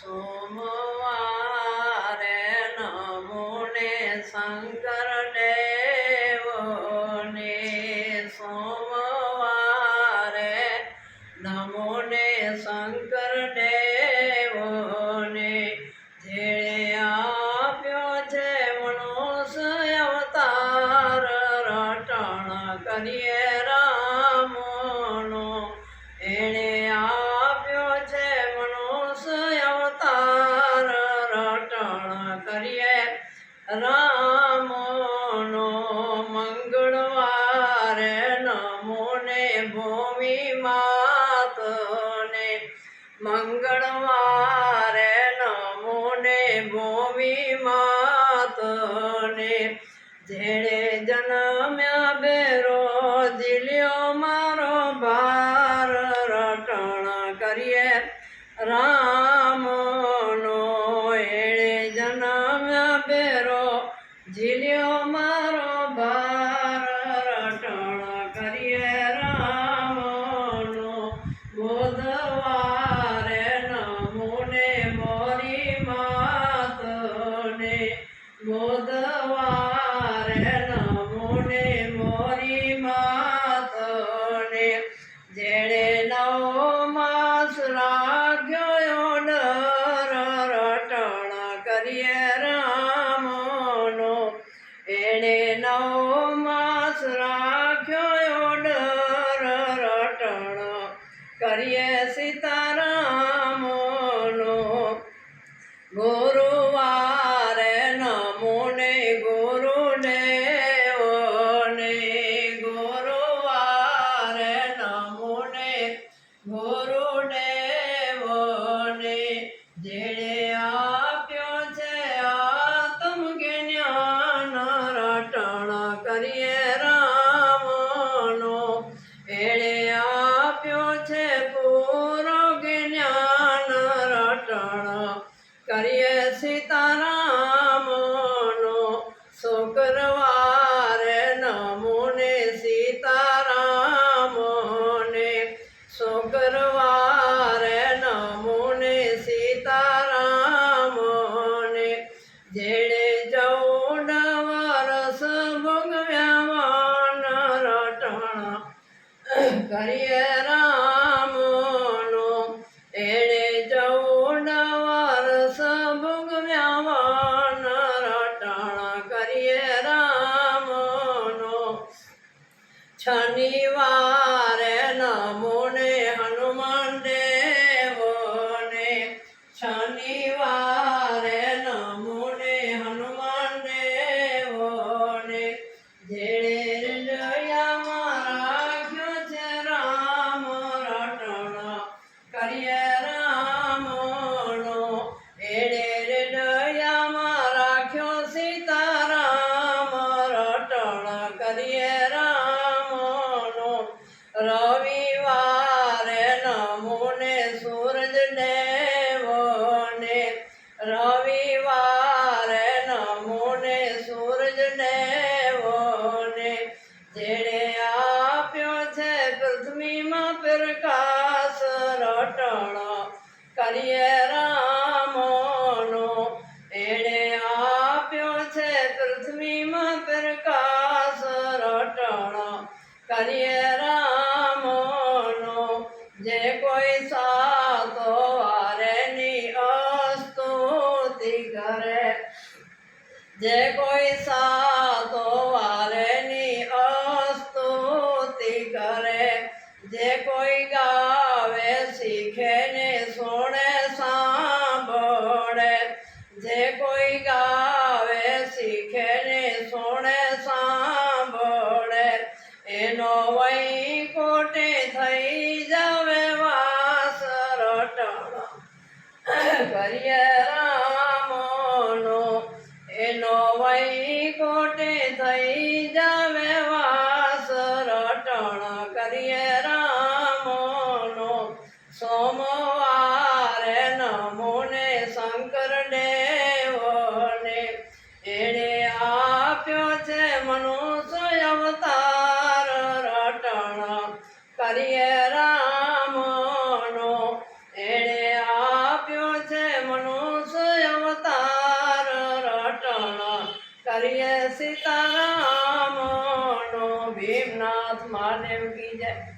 સોમવારે નમોને શંકર દેવને સોમવારે નમોને શંકર દેવને જેણે આપ્યો છે મનુષ્ય અવતાર રટણ કરીએ. રામનો મંગળવારે નમોને ભૂમિ માતને. મંગળવારે નમોને ભૂમિ માતને. જેણે જન્મ્યા બેરો જીલ્યો મારો ભાર, રટણ કરીએ રામનો માસ રાખ્યો ડર રટણ. કરીએ સીતારામનો ગુરુવારે નમોને ગુરુદેવને ગુરુવારે નમોને ગુરુદેવને જેણે આપ્યો છે આત્મ જ્ઞાન કરીએ કરીએ સીતારામનો શુક્રવારે નમોને સીતારામને શુક્રવારે નમોને સીતારામને જેણે ચૌદ વરસ ભોગવ્યા રટણ કરીએ શનિવારે નમોને રટણ કરીએ રામનો. એણે આપ્યો છે પૃથ્વીમાં પ્રકાશ રટણ કરીએ રામનો. જે કોઈ સાતો વારેની અસ્તુતિ કરે, જે કોઈ સાતો વારેની અસ્તુતિ કરે, જે કોઈ ગાવે કોઈ ગાવે શીખે ને સોણે સાંભળે. એનો વૈકોટે થઈ જાવે વાસ રટણ કરીએ નો અવતાર રટણ કરીએ રામનો. એણે આપ્યો છે મનુષ્ય અવતાર રટણ કરીએ સીતારામનો. ભીમનાથ મહાદેવ કી જય.